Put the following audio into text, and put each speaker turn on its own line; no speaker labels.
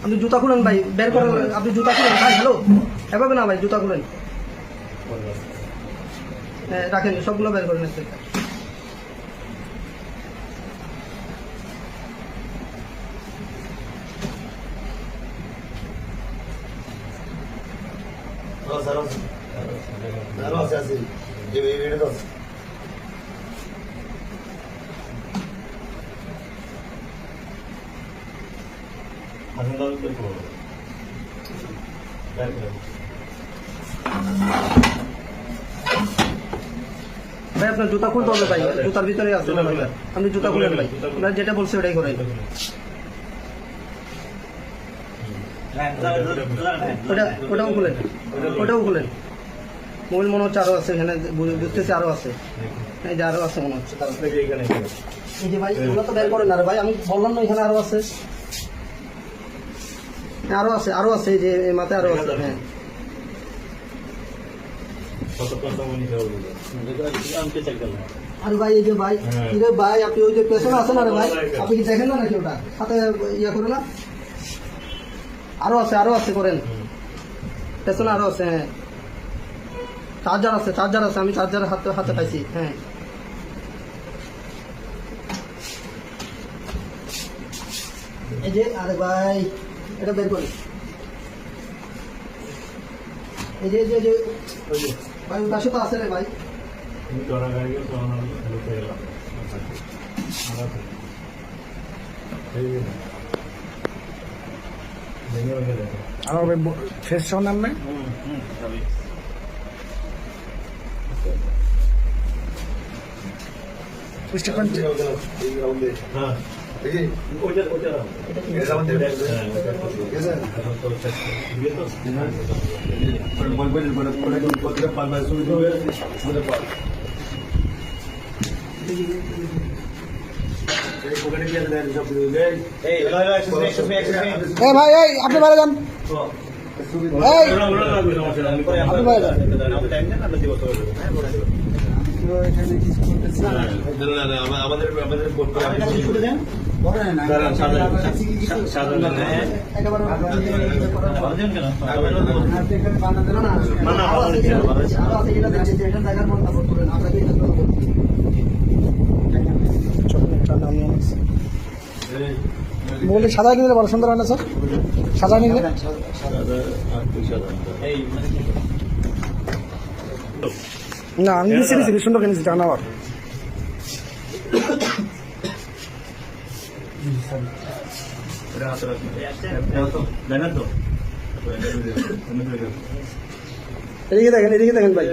আপনি জুতা খুলেন ভাই বের করেন আপনি জুতা খুলেন ভাই হ্যালো এভাবে না ভাই জুতা খুলেন হ্যাঁ রাখেন সবগুলো বের করেন একটা একটা।
আরও আছে আছে এই
ভাই আপনার জুতা খুলতে হবে ভাই জুতার ভিতরে আছে। আপনি জুতা খুলেন ভাই আপনার যেটা বলছে ওটাই করেন। ওটা ওটাও খুলেন। ওটাও খুলেন। মোবাইল মনে হচ্ছে আরও আছে এখানে বুঝতেছি আরও আছে। এই যে আরও আছে মনে হচ্ছে। এই যে ভাই এগুলো তো বের করেন না রে ভাই আমি বললাম না এখানে আরও আছে। আরও আছে আরও আছে যে মাথায় আরও আছে হ্যাঁ। আরে ভাই এই যে ভাই
হ্যাঁ।
রে ভাই আপনি ওই যে পেছনে আছেন আরে ভাই আপনি কি দেখেন না নাকি ওটা? হাতে ইয়ে করে না। আরও আছে আরও আছে করেন। পেছনে আরও আছে হ্যাঁ। চার্জার আছে চার্জার আছে আমি চার্জার হাতে হাতে পাইছি হ্যাঁ। এই যে আরে ভাই। এটা বের করি। এই যে যে- যে ভাই পাশে তো আছে রে ভাই।
আমার ফেস সহ নাম? নাই পুষ্টি ভাই এই আপনি বাইরে যান আপনি বাইরে যান
আমাদের আমাদের।
বলি সাদা নিলে বড় সুন্দর হয় না স্যার? সাদা নিলে না আমি নিচ্ছি নিচ্ছি সুন্দর কিনেছি নেওয়ার
এদিকে দেখেন এদিকে দেখেন ভাই।